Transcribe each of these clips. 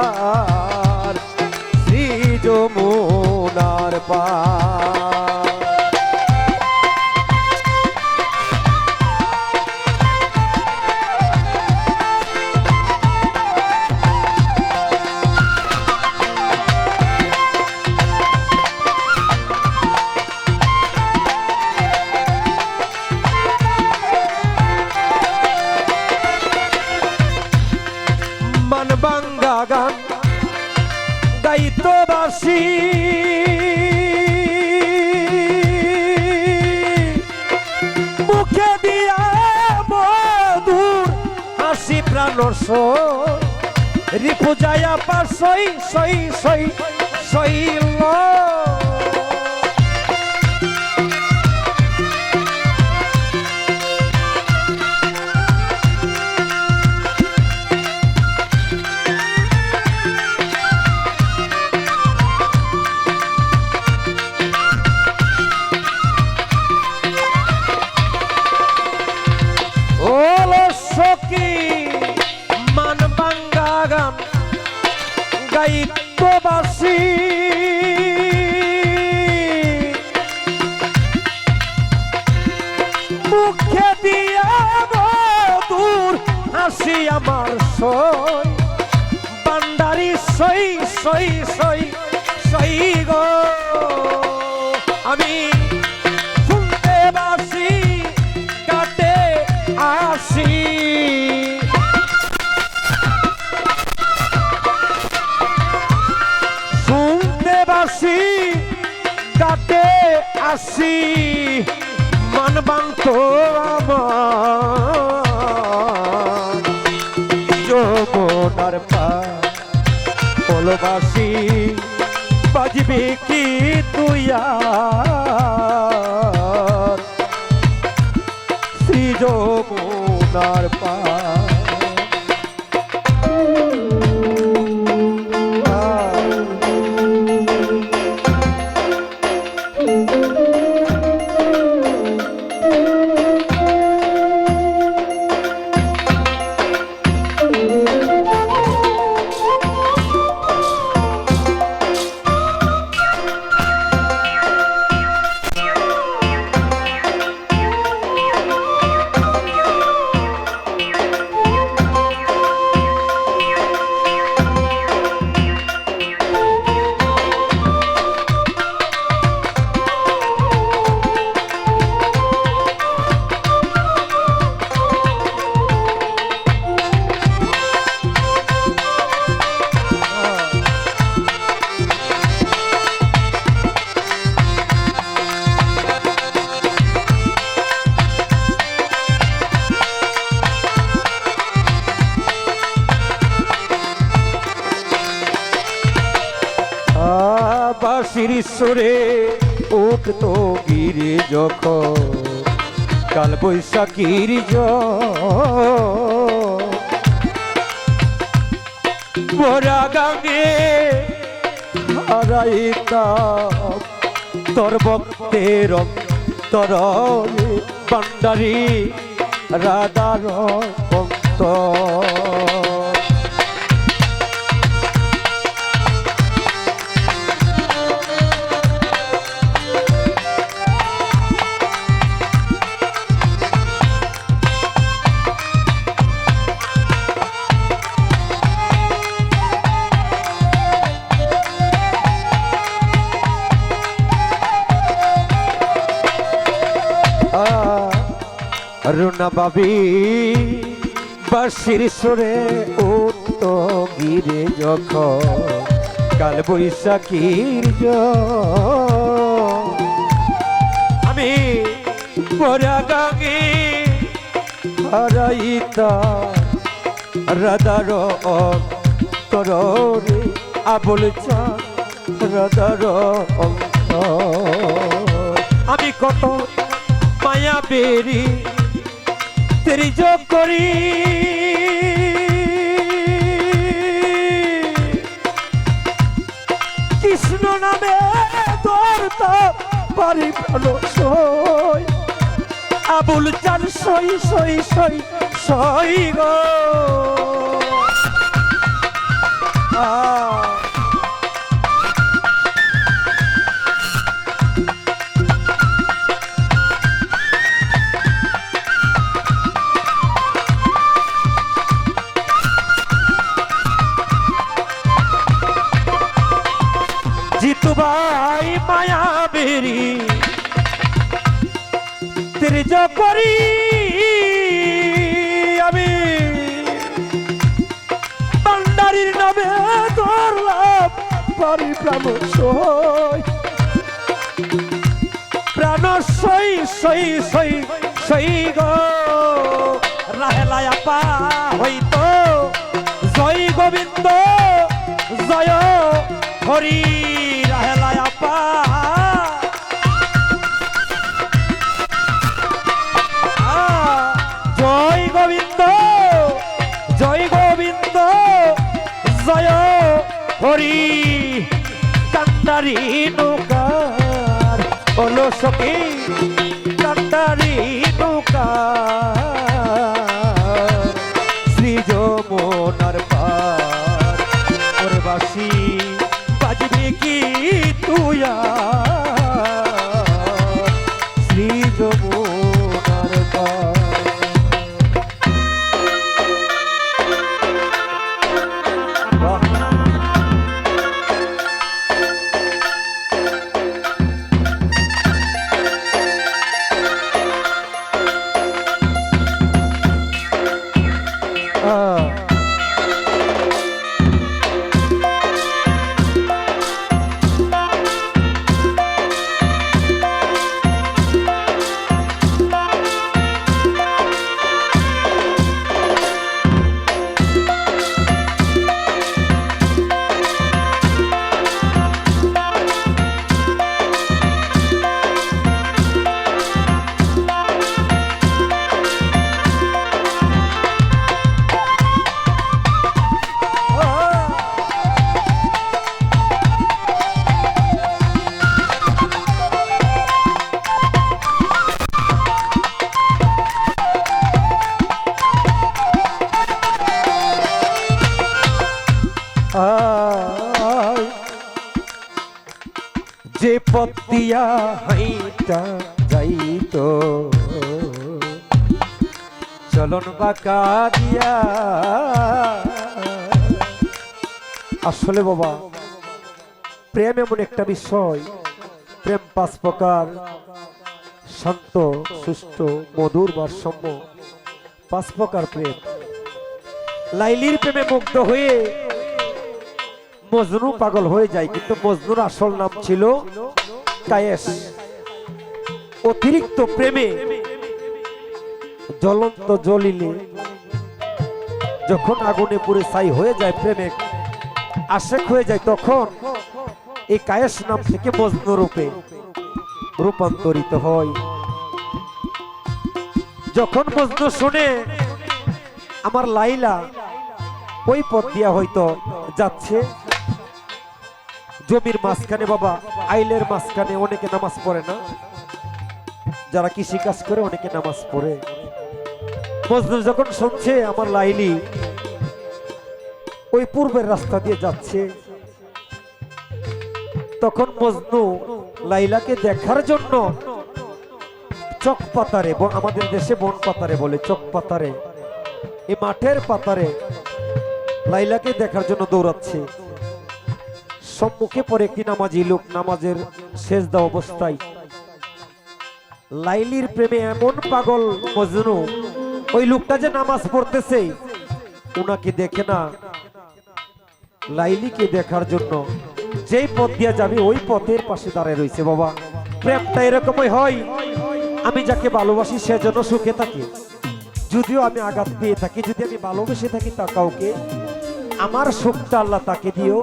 পার হাসি রিপু যায় পার সই সই সই সই ওলো গান গাইতবাসী মুখে দিয়া দূর হাসি আমার সই বান্ডারি সই সই বাজবে কি তুই বাসির সুরে উঠত গিরে যখন কাল বৈশাখীর জরা গাঙ্গে হারাইতাম তোর ভক্তের তরলে বান্ডারি রাধার ভক্ত। রুনা বাবি বাসির সুরে উত্ত গিরে যখন কাল বৈশাখীর আমি পরা গাঙ্গে হারাইতা রাধার অন্তরে, আবল চা রাধার অন্তর। আমি কত মায়া বেরি তেরি যোগ করি। কৃষ্ণ নামে তোর পারি ভালো সই। আবুল চান সই সই সই সই গো। জিতু ভাই মায়া বেরি ত্রিজ করি আমি। ভান্ডারির নামে ধরলাম পারি প্রাণ সই। প্রাণ সই সই সই সই গো। রাহেলায়া পা হইতো Tropim. দিয়া হাইটা যাইতো। চলন বাঁকা দিয়া। আসলে বাবা, প্রেম এমন একটা বিষয়। প্রেম পাঁচ প্রকার। শান্ত, সুস্থ, মধুর ভারসাম্য। পাঁচ প্রকার প্রেম। লাইলির প্রেমে মুগ্ধ হয়ে মজনু পাগল হয়ে যায়, কিন্তু মজনুর আসল নাম ছিল কায়েস। অতিরিক্ত প্রেমে জ্বলন্ত জ্বলিলে যখন আগুনে পুরে ছাই হয়ে যায় প্রেমে, আশেক হয়ে যায়, তখন এই কায়েস নাম থেকে মজনু রূপে রূপান্তরিত হয়। যখন মজনু শুনে, আমার লাইলা, ওই পথ দিয়া হয়তো যাচ্ছে। জমির মাঝখানে বাবা, আইলের মাঝখানে অনেকে নামাজ পড়ে না। যারা কৃষি কাজ করে অনেকে নামাজ পড়ে। মজনু যখন শুনছে, আমার লাইলি ওই পূর্বের রাস্তা দিয়ে যাচ্ছে। তখন মজনু লাইলাকে দেখার জন্য চক পাতারে আমাদের দেশে বন পাতারে বলে, চক পাতারে। এই মাঠের পাতারে লাইলাকে দেখার জন্য দৌড়াচ্ছে। সম্মুখে পড়ে একটি নামাজি লোক নামাজের দেওয়া অবস্থায়। লাইলির প্রেমে এমন পাগল মজনু, ওই লোকটা যে নামাজ পড়তেছে, উনাকে দেখে না। লাইলিকে দেখার জন্য যেই পথ দিয়ে যাবে, ওই পথের পাশে দাঁড়ায় রয়েছে বাবা। প্রেমটা এরকমই হয়, আমি যাকে ভালোবাসি সে যেন সুখে থাকি। যদিও আমি আঘাত পেয়ে থাকি, যদি আমি ভালোবেসে থাকি তা কাউকে, আমার সুখটা আল্লাহ তাকে দিও।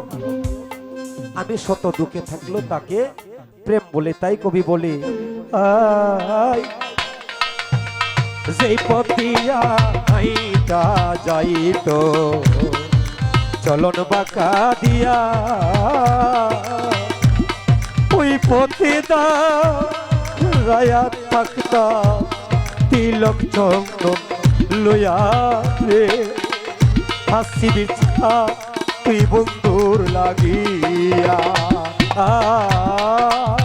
আমি শত দুঃখে থাকল তাকে প্রেম বলে, তাই কবি বলে যেই পতিয়া হাইটা যাইতো, চলন বাঁকা দিয়া, ওই পথে দা রায়া থাকতা, তিলক চন্দন লয়া রে, হাসি বিছা তুই বন্ধুর লাগিয়া। আ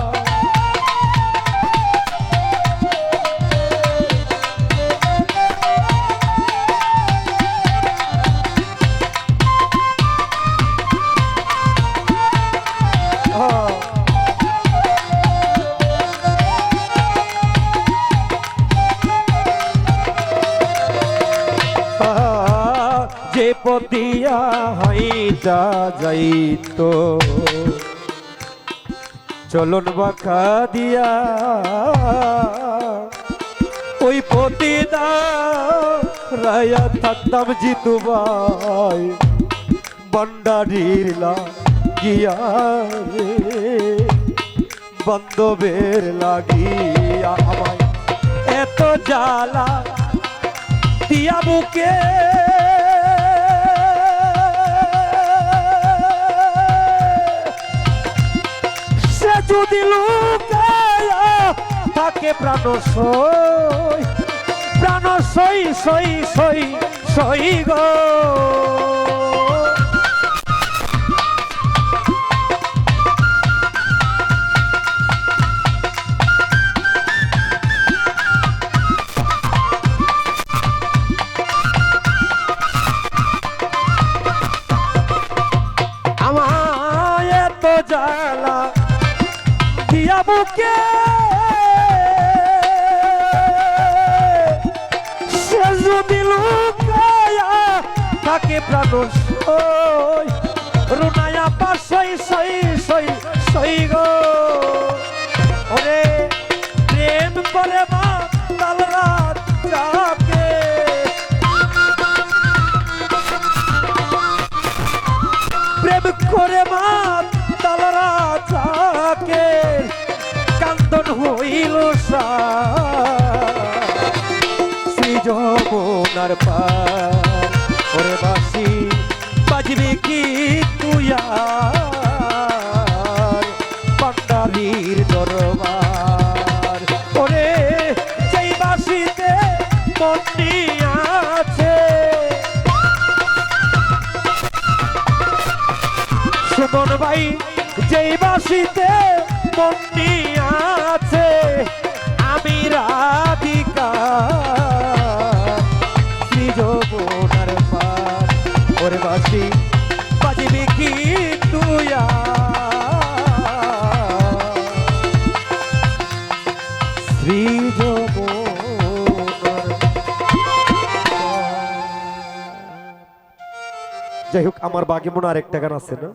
যে পদিয়া হাইটা যাইতো। চলন বাঁকা দিয়া ওই পতিদা রায়া থাকতাম জিতু ভাই বন্ডারির লাগিয়া রে বন্ধবের লাগিয়া আমায় এত জ্বালা দিয়া বুকে যদি লুকায়া থাকে প্রাণ সই প্রাণ সই সই সই সই গো। আমায় দিয়া বুকে সে যদি লুকায়া থাকে প্রাণ সই রুনায়া পার সই সই সই সই গো। শ্রী যমুনার পার ওরে বাসি, বাজবে কি তুই পান্ডারির দরবার। ওরে যেই বাসিতে মন্দি আছে। সুমন ভাই, যেই বাসিতে মন্দি যাই হোক আমার বাগে মনে আরেকটা গান আছে না?